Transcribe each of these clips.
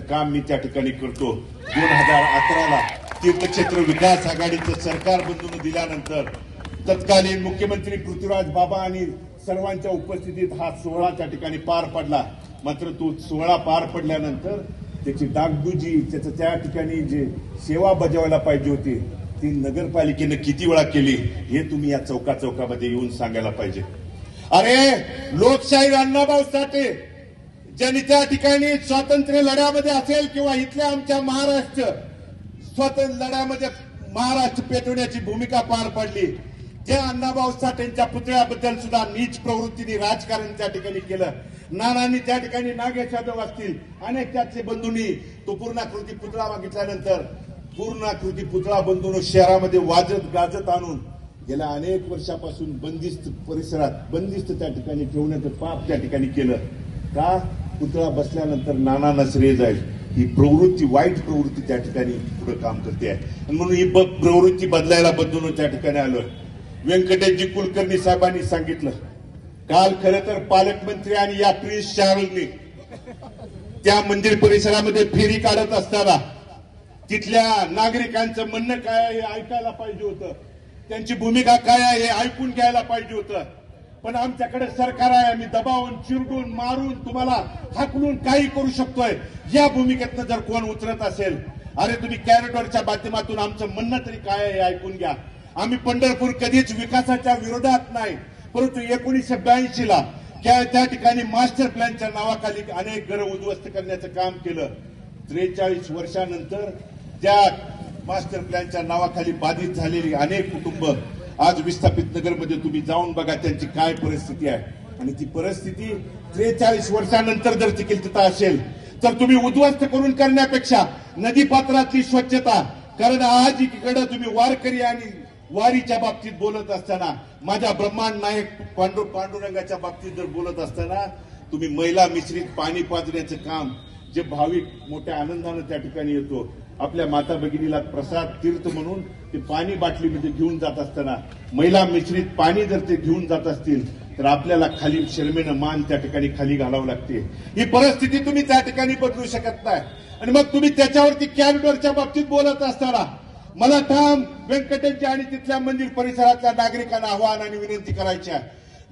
काम मी त्या ठिकाणी करतो. दोन हजार अकराला तीर्थक्षेत्र विकास आघाडीचं सरकार बंधून दिल्यानंतर तत्कालीन मुख्यमंत्री पृथ्वीराज बाबा आणि सर्वांच्या उपस्थितीत हा सोहळा त्या ठिकाणी पार पडला. मात्र तो सोहळा पार पडल्यानंतर त्याची डागडुजी त्याचं त्या ठिकाणी जे सेवा बजावायला पाहिजे होती ती नगरपालिकेनं किती वेळा केली हे तुम्ही या चौका चौकामध्ये येऊन सांगायला पाहिजे. अरे लोकशाही अण्णाभाऊ साठे ज्यांनी त्या ठिकाणी स्वातंत्र्य लढ्यामध्ये असेल किंवा इथल्या आमच्या महाराष्ट्र स्वातंत्र्य लढ्यामध्ये महाराष्ट्र पेटवण्याची भूमिका पार पाडली त्या अण्णाभाऊ साठेंच्या पुतळ्याबद्दल सुद्धा नीच प्रवृत्तीने राजकारण त्या ठिकाणी केलं. नानांनी त्या ठिकाणी नागेश यादव असतील अनेक त्याचे बंधूंनी तो पूर्णाकृती पुतळा मागितल्यानंतर पूर्णाकृती पुतळा बंधून शहरामध्ये वाजत गाजत आणून गेल्या अनेक वर्षापासून बंदिस्त परिसरात बंदिस्त त्या ठिकाणी ठेवण्याचं पाप त्या ठिकाणी केलं. का? पुतळा बसल्यानंतर नानांना श्रेय जाईल. ही प्रवृत्ती वाईट प्रवृत्ती त्या ठिकाणी पुढे काम करते आहे. म्हणून ही प्रवृत्ती बदलायला बदलून त्या ठिकाणी आलोय व्यंकटेशजी कुलकर्णी साहेबांनी सांगितलं काल खरं तर पालकमंत्री आणि या प्रिन्स चार्लनी त्या मंदिर परिसरामध्ये फेरी काढत असताना तिथल्या नागरिकांचं म्हणणं काय आहे हे ऐकायला पाहिजे होतं. त्यांची भूमिका काय आहे हे ऐकून घ्यायला पाहिजे होतं. पण आमच्याकडे सरकार आहे आम्ही दबावून चिरडून मारून तुम्हाला हाकलून काही करू शकतोय. या भूमिकेतनं जर कोण उतरत असेल अरे तुम्ही कॅरिडॉरच्या माध्यमातून आमचं म्हणणं तरी काय आहे हे ऐकून घ्या. आम्ही पंढरपूर कधीच विकासाच्या विरोधात नाही परंतु एकोणीसशे ब्याऐंशी ला त्या त्या ठिकाणी मास्टर प्लॅनच्या नावाखाली अनेक घरं उद्ध्वस्त करण्याचं काम केलं. त्रेचाळीस वर्षानंतर त्या मास्टर प्लॅनच्या नावाखाली बाधित झालेली अनेक कुटुंब आज विस्थापित नगरमध्ये तुम्ही जाऊन बघा त्यांची काय परिस्थिती आहे. आणि ती परिस्थिती त्रेचाळीस वर्षानंतर जर चिकित्सता असेल तर तुम्ही उद्ध्वस्त करून करण्यापेक्षा नदी पात्रातली स्वच्छता कारण आज इकडे तुम्ही वारकरी आणि वारीच्या बाबतीत बोलत असताना माझ्या ब्रह्मांड नायक पांडू पांडुरंगाच्या बाबतीत जर बोलत असताना तुम्ही महिला मिश्रित पाणी पाजण्याचं काम जे भाविक मोठ्या आनंदानं त्या ठिकाणी येतो आपल्या माता भगिनीला प्रसाद तीर्थ म्हणून ते पाणी बाटलीमध्ये म्हणजे घेऊन जात असताना महिला मिश्रित पाणी जर ते घेऊन जात असतील तर आपल्याला खाली शर्मेनं मान त्या ठिकाणी खाली घालावं लागते. ही परिस्थिती तुम्ही त्या ठिकाणी बदलू शकत नाही. आणि मग तुम्ही त्याच्यावरती कॅरिडॉरच्या बाबतीत बोलत असताना मला ठाम व्यंकटेशजी आणि तिथल्या मंदिर परिसरातल्या नागरिकांना आव्हान आणि विनंती करायची आहे.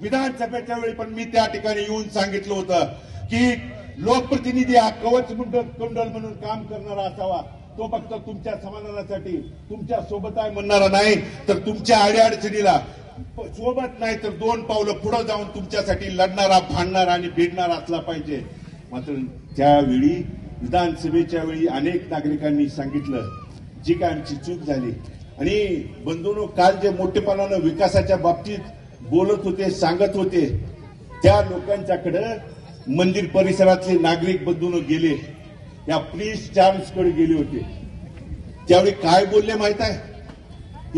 विधानसभेच्या वेळी पण मी त्या ठिकाणी येऊन सांगितलं होतं की लोकप्रतिनिधी हा कवच कुंडल म्हणून काम करणारा असावा. तो फक्त तुमच्या समाधानासाठी तुमच्यासोबत आहे म्हणणारा नाही तर तुमच्या अडीअडचणीला सोबत नाही तर दोन पावलं पुढे जाऊन तुमच्यासाठी लढणारा भांडणारा आणि भिडणारा असला पाहिजे. मात्र त्यावेळी विधानसभेच्या वेळी अनेक नागरिकांनी सांगितलं जी काय आमची चूक झाली. आणि बंधूनो काल जे मोठेपणानं विकासाच्या बाबतीत बोलत होते सांगत होते त्या लोकांच्याकडं मंदिर परिसरातले नागरिक बदलून गेले. या प्रिन्स चार्ल्सकडे गेले होते. त्यावेळी काय बोलले माहीत आहे?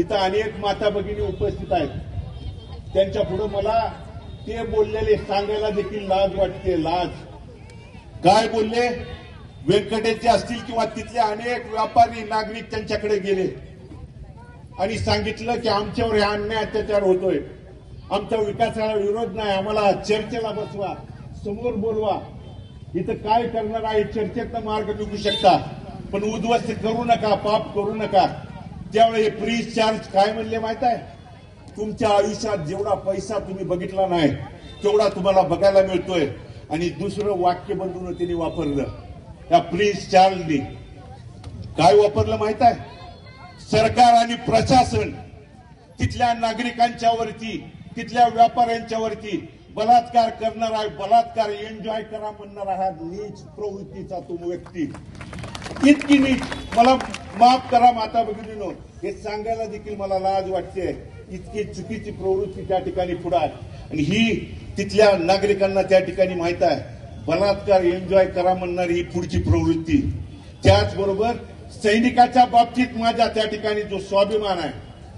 इथं अनेक माता भगिनी उपस्थित आहेत. त्यांच्या पुढे मला ते बोललेले सांगायला देखील लाज वाटते लाज. काय बोलले? व्यंकटेचे असतील किंवा तिथले अनेक व्यापारी नागरिक त्यांच्याकडे गेले. आणि सांगितलं की आमच्यावर हे अन्याय अत्याचार होतोय. आमच्या विकासाला विरोध नाही आम्हाला चर्चेला बसवा. समोर बोलवा. इथं काय करणार आहे? चर्चेतनं मार्ग निघू शकता. पण उद्ध्वस्त करू नका पाप करू नका. त्यावेळी फ्री चार्ज काय म्हणले माहीत आहे? तुमच्या आयुष्यात जेवढा पैसा तुम्ही बघितला नाही तेवढा तुम्हाला बघायला मिळतोय. आणि दुसरं वाक्य बंधून तिने वापरलं. त्या प्रिन्स चार्लनी काय वापरलं माहीत आहे? सरकार आणि प्रशासन तिथल्या नागरिकांच्या वरती तिथल्या व्यापाऱ्यांच्या वरती बलात्कार करणारा बलात्कार एन्जॉय करा म्हणणारा हा नीच प्रवृत्तीचा तो व्यक्ती. इतकी नीच. मला माफ करा माता भगिनीनो. हे सांगायला देखील मला लाज वाटते. इतकी चुकीची प्रवृत्ती त्या ठिकाणी पुढे आहे. आणि ही तिथल्या नागरिकांना त्या ठिकाणी माहीत आहे. बलात्कार एन्जॉय करा म्हणणारी ही पुढची प्रवृत्ती. त्याचबरोबर सैनिकाच्या बाबतीत माझ्या त्या ठिकाणी जो स्वाभिमान आहे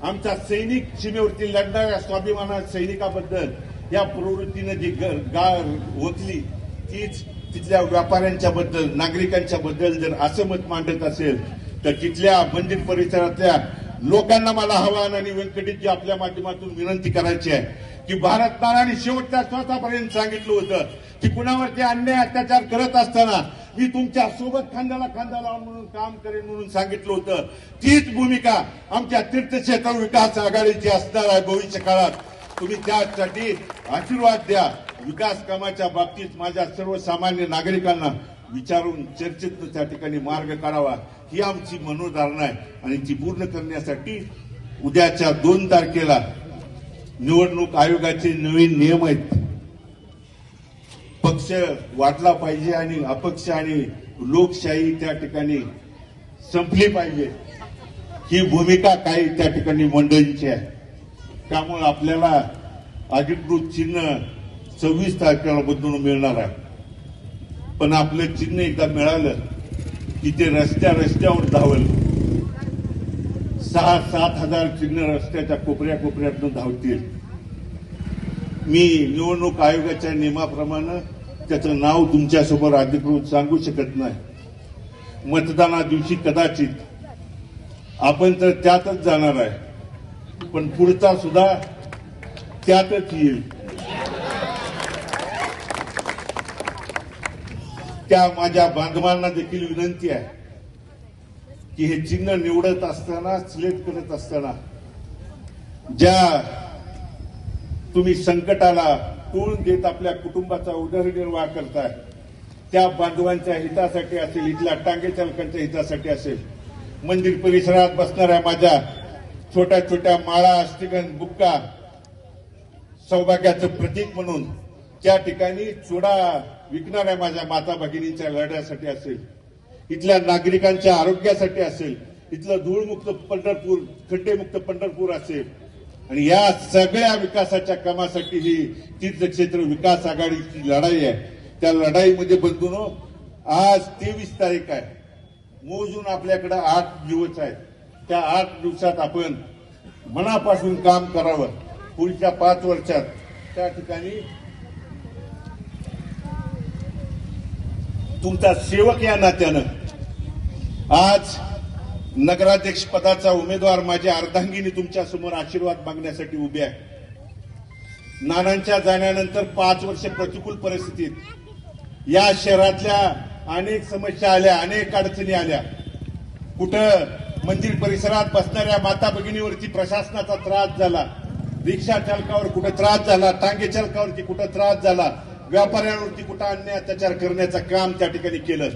आमचा सैनिक सीमेवरती लढणाऱ्या स्वाभिमाना सैनिकाबद्दल या प्रवृत्तीनं जी गाळ ओतली तीच तिथल्या व्यापाऱ्यांच्या बद्दल नागरिकांच्या बद्दल जर असं मत मांडत असेल तर तिथल्या मंदिर परिसरातल्या लोकांना मला आव्हान आणि व्यंकटेशजी आपल्या माध्यमातून विनंती करायची आहे की भारत मानाने शेवटच्या श्वासापर्यंत सांगितलं होतं की कुणावरती अन्याय अत्याचार करत असताना मी तुमच्यासोबत खांद्याला खांदा लावून म्हणून काम करेन म्हणून सांगितलं होतं. तीच भूमिका आमच्या तीर्थक्षेत्र विकास आघाडीची असणार आहे भविष्य काळात तुम्ही त्यासाठी आशीर्वाद द्या. विकास कामाच्या बाबतीत माझ्या सर्वसामान्य नागरिकांना विचारून चर्चेत त्या ठिकाणी मार्ग काढावा. ही आमची मनोधारणा आहे आणि ती पूर्ण करण्यासाठी उद्याच्या दोन तारखेला निवडणूक आयोगाचे नवीन नियम आहेत. पक्ष वाटला पाहिजे आणि अपक्ष आणि लोकशाही त्या ठिकाणी संपली पाहिजे. ही भूमिका काही त्या ठिकाणी मंडळींची आहे. त्यामुळे आपल्याला अधिकृत चिन्ह सव्वीस तारखेला बदलून मिळणार आहे. पण आपलं चिन्ह एकदा मिळालं की ते रस्त्या रस्त्यावर धावल. सहा सात हजार चिन्ह रस्त्याच्या कोपऱ्या कोपऱ्यातून धावतील. मी निवडणूक आयोगाच्या नियमाप्रमाणे त्याचं नाव तुमच्यासमोर अधिकृत सांगू शकत नाही. मतदाना दिवशी कदाचित आपण तर त्यातच जाणार आहे. पण पुढचा सुद्धा त्यातच येईल. त्या माझ्या बांधवांना देखील विनंती आहे की हे चिन्ह निवडत असताना सिलेक्ट करत असताना ज्या तुम्ही संकटाला तोंड देत आपल्या कुटुंबाचा उदरनिर्वाह करताय त्या बांधवांच्या हितासाठी असेल इथल्या टांगे चालकांच्या हितासाठी असेल मंदिर परिसरात बसणाऱ्या माझ्या छोट्या छोट्या माळा अस्थिगंध बुक्का सौभाग्याचं प्रतीक म्हणून त्या ठिकाणी चुडा विकणाऱ्या माझ्या माता भगिनींच्या लढ्यासाठी असेल इथल्या नागरिकांच्या आरोग्यासाठी असेल इथलं धूळमुक्त पंढरपूर खड्डेमुक्त पंढरपूर असेल. आणि या सगळ्या विकासाच्या कामासाठी ही तीर्थक्षेत्र विकास आघाडीची लढाई आहे. त्या लढाईमध्ये बंधून आज तेवीस तारीख आहे. मोजून आपल्याकडे आठ दिवस आहेत. त्या आठ दिवसात आपण मनापासून काम करावं. पुढच्या पाच वर्षात. त्या ठिकाणी तुमचा सेवक या नात्यानं. आज नगराध्यक्ष पदाचा उमेदवार माझ्या अर्धांगिनी तुमच्यासमोर आशीर्वाद मागण्यासाठी उभे आहे. नानांच्या जाण्यानंतर पाच वर्ष प्रतिकूल परिस्थितीत. या शहरातल्या अनेक समस्या आल्या अनेक अडचणी आल्या. कुठं मंदिर परिसरात बसणाऱ्या माता भगिनीवरती प्रशासनाचा त्रास झाला. रिक्षा चालकावर कुठं त्रास झाला टांगे चालकावरती कुठं त्रास झाला व्यापाऱ्यांवरती कुठं अन्याय अत्याचार करण्याचं काम त्या ठिकाणी केलं.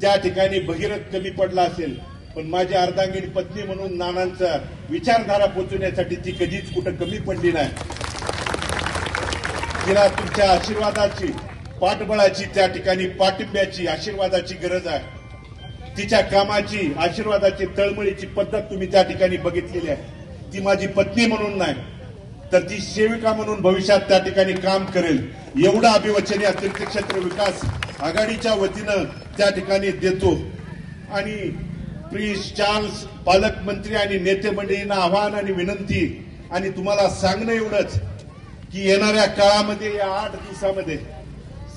त्या ठिकाणी भगीरथ कमी पडला असेल पण माझी अर्धांगिनी पत्नी म्हणून नानांचा विचारधारा पोचवण्यासाठी ती कधीच कुठं कमी पडली नाही. तिला तुमच्या आशीर्वादाची पाठबळाची त्या ठिकाणी पाठिंब्याची आशीर्वादाची गरज आहे. तिच्या कामाची आशीर्वादाची तळमळीची पद्धत तुम्ही त्या ठिकाणी बघितलेली आहे. ती माझी पत्नी म्हणून नाही तर ती सेविका म्हणून भविष्यात त्या ठिकाणी काम करेल. एवढं अभिवचन या तीर्थक्षेत्र विकास आघाडीच्या वतीनं त्या ठिकाणी देतो. आणि प्रिन्स चार्ल्स पालकमंत्री आणि नेते मंडळींना आव्हान आणि विनंती आणि तुम्हाला सांगणं एवढंच की येणाऱ्या काळामध्ये या आठ दिवसामध्ये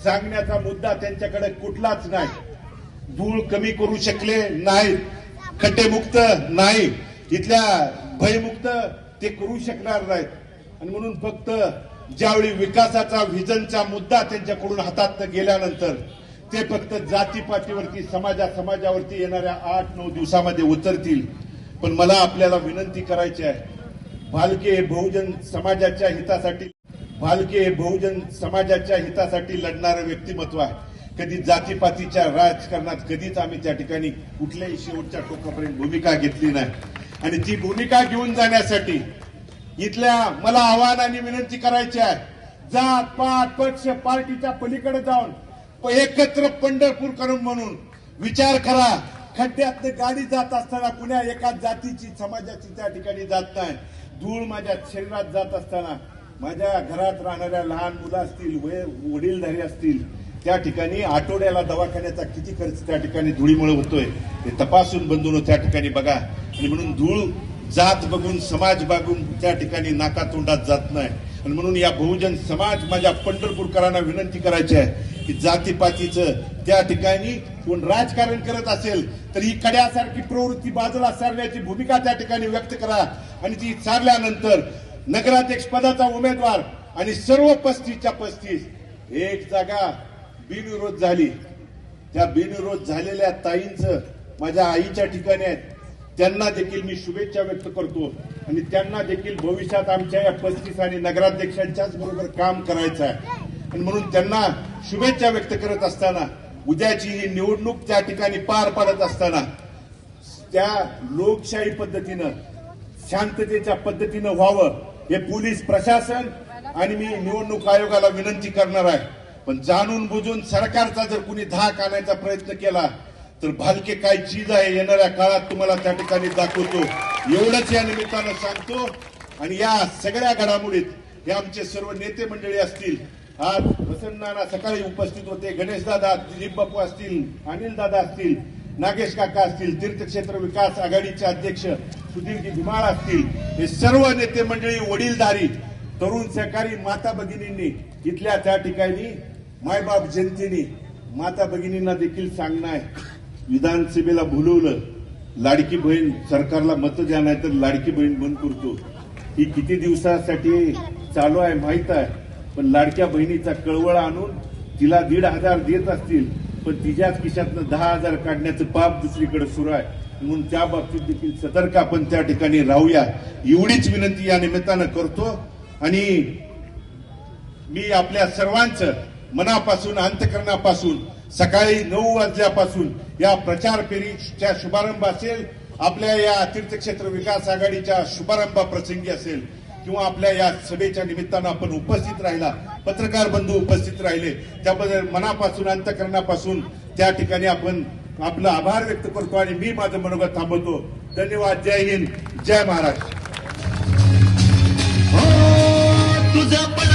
सांगण्याचा मुद्दा त्यांच्याकडे कुठलाच नाही. धूळ कमी करू शकले नाहीत खड्डेमुक्त नाही इथल्या भयमुक्त ते करू शकणार नाहीत. आणि म्हणून फक्त ज्यावेळी विकासाचा व्हिजनचा मुद्दा त्यांच्याकडून हातात गेल्यानंतर ते फक्त जातीपातीवरती समाजा समाजावरती येणाऱ्या आठ नऊ दिवसामध्ये उतरतील. पण मला आपल्याला विनंती करायची आहे भालके बहुजन समाजाच्या हितासाठी भालके बहुजन समाजाच्या हितासाठी लढणारं व्यक्तिमत्व आहे. कधी जातीपातीच्या राजकारणात कधीच आम्ही त्या ठिकाणी कुठल्याही शेवटच्या टोकापर्यंत भूमिका घेतली नाही. आणि ती भूमिका घेऊन जाण्यासाठी इथल्या मला आव्हान आणि विनंती करायची आहे जात पात पक्ष पार्टीच्या पलीकडे जाऊन एकत्र पंढरपूर करून म्हणून विचार करा खड्ड्यात गाडी जात असताना कुण्या एका जातीची समाजाची त्या ठिकाणी जात नाही. धूळ माझ्या शरीरात जात असताना माझ्या घरात राहणाऱ्या लहान मुलं असतील वय वडीलधारी असतील त्या ठिकाणी आठवड्याला दवाखान्याचा किती खर्च त्या ठिकाणी धुळीमुळे होतोय ते तपासून बंधून त्या ठिकाणी बघा. आणि म्हणून धूळ जात बघून समाज बघून त्या ठिकाणी नाकातोंडात जात नाही. आणि म्हणून या बहुजन समाज माझ्या पंढरपूरकरांना विनंती करायची आहे की जातीपातीचं त्या ठिकाणी कोण राजकारण करत असेल तर ही कड्यासारखी प्रवृत्ती बाजूला सारण्याची भूमिका त्या ठिकाणी व्यक्त करा. आणि ती सारल्यानंतर नगराध्यक्ष पदाचा उमेदवार आणि सर्व पस्तीसच्या पस्तीस एक जागा बिनविरोध झाली. त्या बिनविरोध झालेल्या ताईंचं माझ्या आईच्या ठिकाणी आहेत. त्यांना देखील मी शुभेच्छा व्यक्त करतो आणि त्यांना देखील भविष्यात आमच्या या पस्तीस आणि नगराध्यक्षांच्याच बरोबर काम करायचं आहे. आणि म्हणून त्यांना शुभेच्छा व्यक्त करत असताना उद्याची ही निवडणूक त्या ठिकाणी पार पाडत असताना त्या लोकशाही पद्धतीनं शांततेच्या पद्धतीनं व्हावं हे पोलीस प्रशासन आणि मी निवडणूक आयोगाला विनंती करणार आहे. पण जाणून बुजून सरकारचा जर कुणी धाक आणायचा प्रयत्न केला तर भालके काय चीज आहे येणाऱ्या काळात तुम्हाला त्या ठिकाणी दाखवतो. एवढंच या निमित्तानं सांगतो. आणि या सगळ्या घडामोडीत हे आमचे सर्व नेते मंडळी असतील आज प्रसन्नाना सकाळी उपस्थित होते गणेश दादा दिलीप बापू असतील अनिल दादा असतील नागेश काका असतील तीर्थक्षेत्र विकास आघाडीचे अध्यक्ष सुधीरजी धुमाळ असतील हे सर्व नेते मंडळी वडीलधारी तरुण सहकारी माता भगिनींनी इथल्या त्या ठिकाणी मायबाप जनतेने माता भगिनींना देखील सांगणं आहे. विधानसभेला भुलवलं लाडकी बहीण सरकारला मत द्या नाही तर लाडकी बहीण बंद करतो. ही किती दिवसासाठी चालू आहे माहीत आहे पण लाडक्या बहिणीचा कळवळ आणून तिला दीड हजार देत असतील पण तिच्याच खिशातनं दहा हजार काढण्याचं पाप दुसरीकडे सुरू आहे. म्हणून त्या बाबतीत देखील सतर्क आपण त्या ठिकाणी राहूया. एवढीच विनंती या निमित्तानं करतो. आणि मी आपल्या सर्वांचं मनापासून अंतकरणापासून सकाळी नऊ वाजल्यापासून या प्रचार फेरीच्या शुभारंभ असेल आपल्या या तीर्थक्षेत्र विकास आघाडीच्या शुभारंभ प्रसंगी असेल किंवा आपल्या या सभेच्या निमित्तानं आपण उपस्थित राहिला पत्रकार बंधू उपस्थित राहिले त्याबद्दल मनापासून अंतकरणापासून त्या ठिकाणी आपण आपला आभार व्यक्त करतो आणि मी माझं मनोगत थांबवतो. धन्यवाद. जय हिंद. जय महाराष्ट्र हो,